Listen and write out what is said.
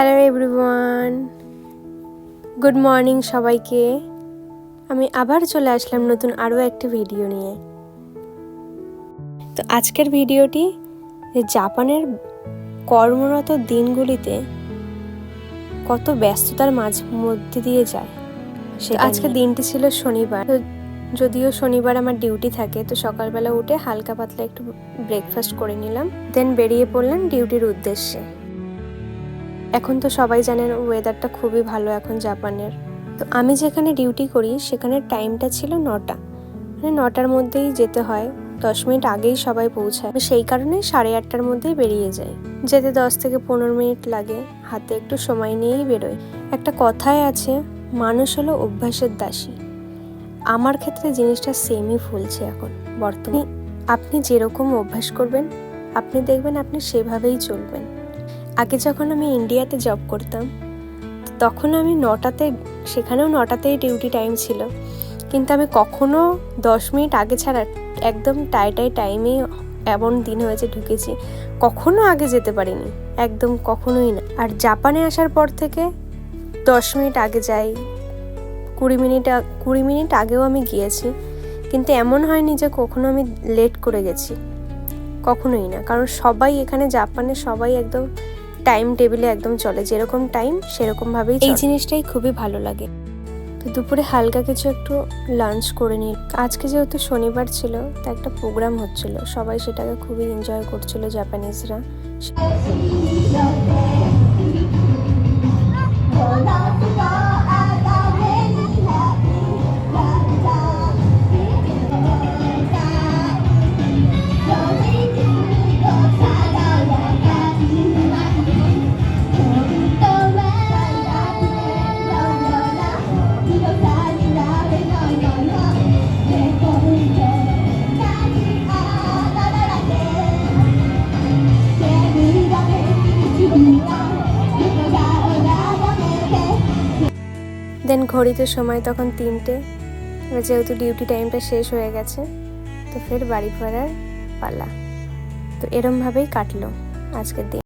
Hello everyone good morning সবাইকে। আমি আবার চলে আসলাম নতুন আরও একটি ভিডিও নিয়ে। তো আজকের ভিডিওটি যে জাপানের কর্মরত দিনগুলিতে কত ব্যস্ততার মাঝ মধ্যে দিয়ে যায় সে আজকে দিনটি ছিল শনিবার। তো যদিও শনিবার আমার ডিউটি থাকে তো সকালবেলা উঠে হালকা পাতলা একটু ব্রেকফাস্ট করে নিলাম দেন বেরিয়ে পড়লাম ডিউটির উদ্দেশ্যে। এখন তো সবাই জানেন ওয়েদারটা খুবই ভালো এখন জাপানের। তো আমি যেখানে ডিউটি করি, সেখানে টাইমটা ছিল নটা। মানে নটার মধ্যেই যেতে হয়, দশ মিনিট আগেই সবাই পৌঁছায়। সেই কারণে সাড়ে আটটার মধ্যেই বেরিয়ে যাই। যেতে দশ থেকে পনেরো মিনিট লাগে, হাতে একটু সময় নিয়েই বেরোয় একটা কথায় আছে, মানুষ হলো অভ্যাসের দাসী। আমার ক্ষেত্রে জিনিসটা সেমই ফুলছে এখন, বর্তমানে। আপনি যেরকম অভ্যাস করবেন, আপনি দেখবেন আপনি সেভাবেই চলবেন। আগে যখন আমি ইন্ডিয়াতে জব করতাম, তখন আমি নটাতে, সেখানেও নটাতেই ডিউটি টাইম ছিল। কিন্তু আমি কখনো দশ মিনিট আগে ছাড়া একদম টাইটাই টাইমেই এমন দিন হয়েছে ঢুকেছি, কখনো আগে যেতে পারিনি, একদম কখনোই না। আর জাপানে আসার পর থেকে দশ মিনিট আগে যাই, কুড়ি মিনিট কুড়ি মিনিট আগেও আমি গিয়েছি, কিন্তু এমন হয়নি যে কখনো আমি লেট করে গেছি। কখনোই না, কারণ সবাই এখানে, জাপানে সবাই একদম টাইম টেবিলে একদম চলে যেরকম টাইম সেরকমভাবেই এই জিনিসটাই খুবই ভালো লাগে। তো দুপুরে হালকা কিছু একটু লাঞ্চ করে নিই। আজকে যেহেতু শনিবার ছিল তা একটা প্রোগ্রাম হচ্ছিল। সবাই সেটাকে খুবই এনজয় করছিল জাপানিজরা দেন ঘড়িতে সময় তখন তিনটে। এবার যেহেতু ডিউটি টাইমটা শেষ হয়ে গেছে, তো ফের বাড়ি ফেরার পালা। তো এরমভাবেই কাটলো আজকের দিন।